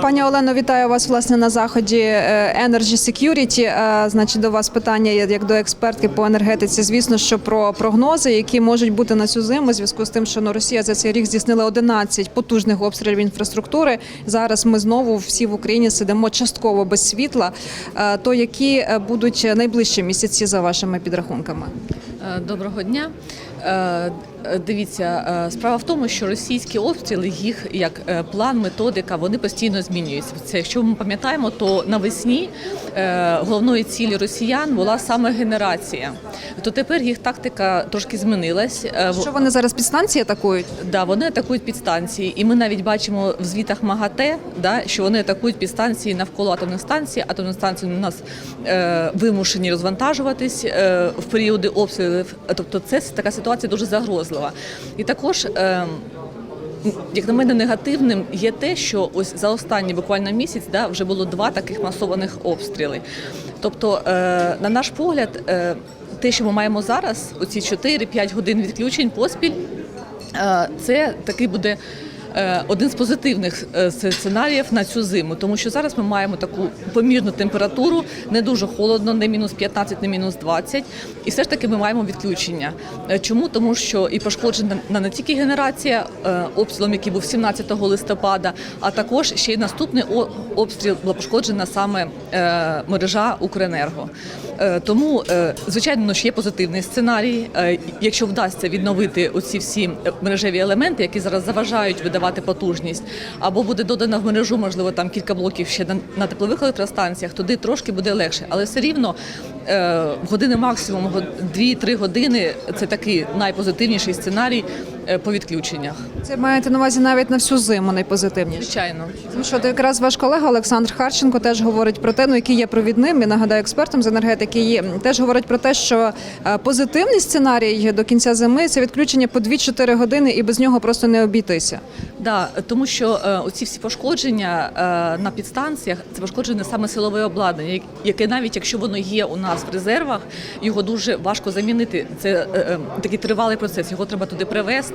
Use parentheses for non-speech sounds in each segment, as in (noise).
Пані Олено, вітаю вас власне на заході е, Energy Security. Е, Значить, до вас питання як до експертки по енергетиці. Звісно, що про прогнози, які можуть бути на цю зиму, в зв'язку з тим, що ну, Росія за цей рік здійснила 11 потужних обстрілів інфраструктури. Зараз ми знову всі в Україні сидимо частково без світла. Е, То які будуть найближчі місяці за вашими підрахунками? Доброго дня. Е, Дивіться, е, справа в тому, що російські обстріли, їх як е, план, методика, вони постійно змінюються. Це якщо ми пам'ятаємо, то навесні головною цілі росіян була саме генерація. То тепер їх тактика трошки змінилась. Що вони зараз підстанції атакують? Да, вони атакують підстанції, і ми навіть бачимо в звітах МАГАТЕ, да, що вони атакують підстанції навколо атомних станцій. Атомні станції у нас е, вимушені розвантажуватись е, в періоди обстрілів. Тобто, це така ситуація дуже загрозлива. І також. Е, як на мене, негативним є те, що ось за останній буквально місяць да, вже було два таких масованих обстріли. Тобто, е, на наш погляд, е, те, що ми маємо зараз, оці 4-5 годин відключень поспіль, Е, Це такий буде один з позитивних е, сценаріїв на цю зиму, тому що зараз ми маємо таку помірну температуру, не дуже холодно, не мінус 15, не мінус 20. І все ж таки ми маємо відключення. Е, Чому? Тому що і пошкоджена на- не тільки генерація е, обстрілом, який був 17 листопада, а також ще й наступний обстріл була пошкоджена саме е, мережа Укренерго. Е, Тому, е, звичайно, ну, є позитивний сценарій. Е, Якщо вдасться відновити оці всі мережеві елементи, які зараз заважають видавати потужність, або буде додано в мережу, можливо, там кілька блоків ще на, теплових електростанціях, туди трошки буде легше. Але все рівно години максимум 2-3 години це такий найпозитивніший сценарій по відключеннях. Це маєте на увазі навіть на всю зиму найпозитивніше. Звичайно. Тому що якраз ваш колега Олександр Харченко теж говорить про те, ну який є провідним, і нагадаю експертом з енергетики, є теж говорить про те, що е, позитивний сценарій до кінця зими це відключення по 2-4 години, і без нього просто не обійтися. Да, тому що е, оці всі пошкодження е, на підстанціях це пошкоджене саме силове обладнання, яке навіть якщо воно є у нас в резервах, його дуже важко замінити. Це е, е, такий тривалий процес. Його треба туди привезти,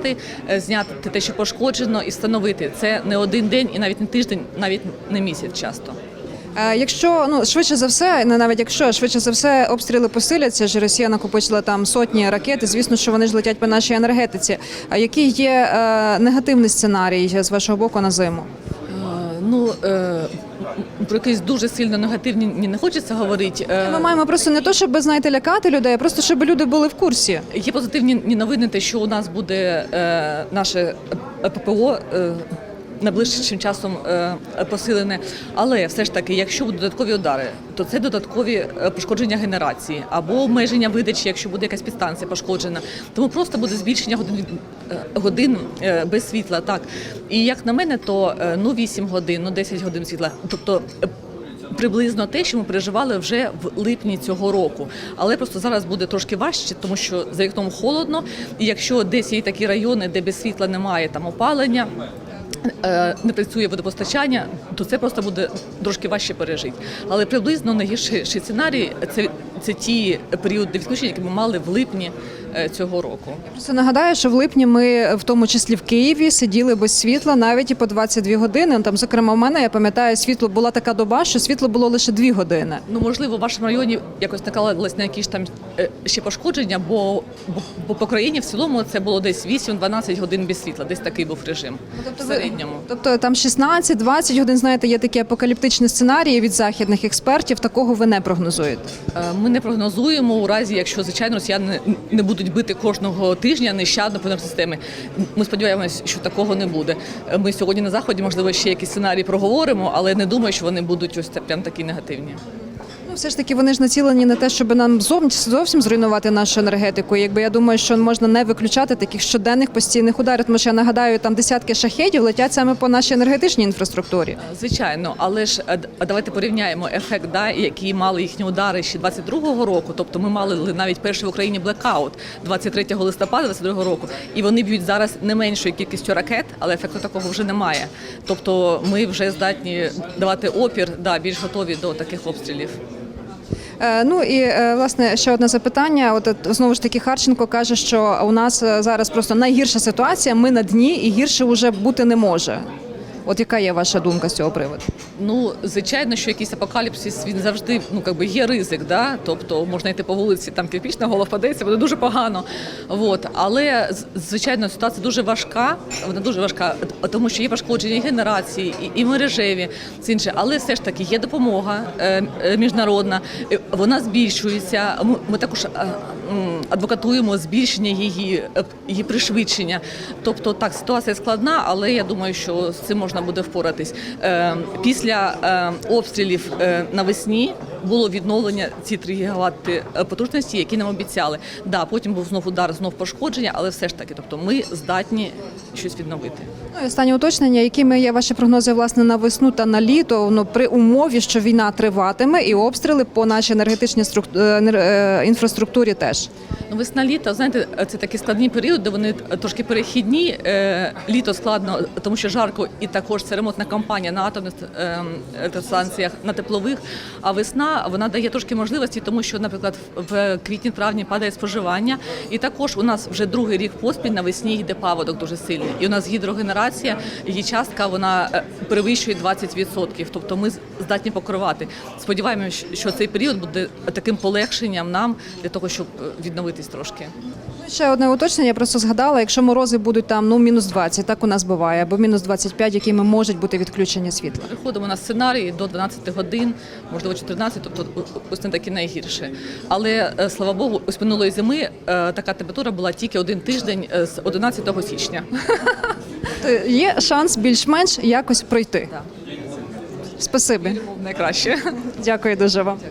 е, зняти те, що пошкоджено, і встановити. Це не один день і навіть не тиждень, навіть не місяць часто. Е, Якщо ну швидше за все, не навіть якщо швидше за все обстріли посиляться, ж Росія накопичила там сотні ракет. і Звісно, що вони ж летять по нашій енергетиці. А який є е, негативний сценарій з вашого боку на зиму? Е, Ну е, про якісь дуже сильно негативні ні, не хочеться говорити. Е, Ми маємо просто не то, щоб знаєте, лякати людей, а просто щоб люди були в курсі. Є позитивні ні новини, те, що у нас буде е, наше ППО. Е, Найближчим часом е, посилене, але все ж таки, якщо будуть додаткові удари, то це додаткові е, пошкодження генерації або обмеження видачі, якщо буде якась підстанція пошкоджена. Тому просто буде збільшення годин е, годин без світла. Так і як на мене, то ну 8 годин, ну 10 годин світла. Тобто приблизно те, що ми переживали вже в липні цього року. Але просто зараз буде трошки важче, тому що за вікном холодно. І якщо десь є такі райони, де без світла немає там опалення. Е, Не працює водопостачання, то це просто буде трошки важче пережити. Але приблизно найгірший сценарій це, це ті періоди відключення, які ми мали в липні е, цього року. Просто нагадаю, що в липні ми, в тому числі в Києві, сиділи без світла навіть і по 22 години. Ну, Там, зокрема, у мене я пам'ятаю, світло була така доба, що світло було лише 2 години. Ну, можливо, в вашому районі якось накладалось на якісь там е, ще пошкодження, бо, бо, бо по країні в цілому це було десь 8-12 годин без світла, десь такий був режим Тобто в середньому. Тобто там 16-20 годин, знаєте, є такі апокаліптичні сценарії від західних експертів. Такого ви не прогнозуєте. Е, Ми не прогнозуємо у разі, якщо звичайно росіяни не будуть бити кожного тижня нещадно по системи. Ми сподіваємося, що такого не буде. Ми сьогодні на заході, можливо, ще якісь сценарії проговоримо, але не думаю, що вони будуть ось прям такі негативні. Все ж таки, вони ж націлені на те, щоб нам зовсім зруйнувати нашу енергетику. Якби я думаю, що можна не виключати таких щоденних постійних ударів, тому що я нагадаю, там десятки шахедів летять саме по нашій енергетичній інфраструктурі. Звичайно, але ж е, давайте порівняємо ефект, да, які мали їхні удари ще 22-го року. Тобто ми мали навіть перший в Україні блекаут 23 листопада 22-го року, і вони б'ють зараз не меншою кількістю ракет, але ефекту такого вже немає. Тобто ми вже здатні давати опір, да, більш готові до таких обстрілів. Е, Ну і е, власне ще одне запитання. От, знову ж таки Харченко каже, що у нас е, зараз просто найгірша ситуація. Ми на дні і гірше вже бути не може. От яка є ваша думка з цього приводу? Ну, звичайно, що якийсь апокаліпсис він завжди ну якби є ризик, да? тобто можна йти по вулиці, там кирпічна голова впадеться, буде дуже погано. Вот. Але звичайно, ситуація дуже важка. Вона дуже важка, тому що є пошкодження генерації, і, і мережеві, це інше. Але все ж таки є допомога е, е, міжнародна, вона збільшується. Ми, також е, адвокатуємо збільшення її, її пришвидшення. Тобто так, ситуація складна, але я думаю, що з цим можна буде впоратись. Е, після е, обстрілів е, навесні було відновлення ці 3 гігаватти потужності, які нам обіцяли. Да, потім був знов удар, знов пошкодження, але все ж таки, тобто ми здатні щось відновити. Ну і останнє уточнення, якими є ваші прогнози власне на весну та на літо? Ну при умові, що війна триватиме і обстріли по нашій енергетичній струк- енер- інфраструктурі теж. Ну, весна літо, знаєте, це такі складні періоди. Вони трошки перехідні. Літо складно, тому що жарко, і також це ремонтна кампанія на атомних е, електростанціях, на теплових. А весна вона дає трошки можливості, тому що, наприклад, в квітні-травні падає споживання, і також у нас вже другий рік поспіль навесні йде паводок дуже сильний. І у нас гідрогенерація, її частка вона е, перевищує 20%. Тобто ми здатні покривати. Сподіваємося, що цей період буде таким полегшенням нам для того, щоб е, відновитись трошки. Ще одне уточнення, я просто згадала, якщо морози будуть там ну мінус 20, так у нас буває, або мінус 25, якими можуть бути відключення світла. Приходимо на сценарій до 12 годин, можливо 14, тобто ось не такі найгірше. Але е, слава Богу, ось минулої зими е, така температура була тільки один тиждень е, з 11 січня. (laughs) Є шанс більш-менш якось пройти. Так. Спасибі. Найкраще. Дякую дуже вам.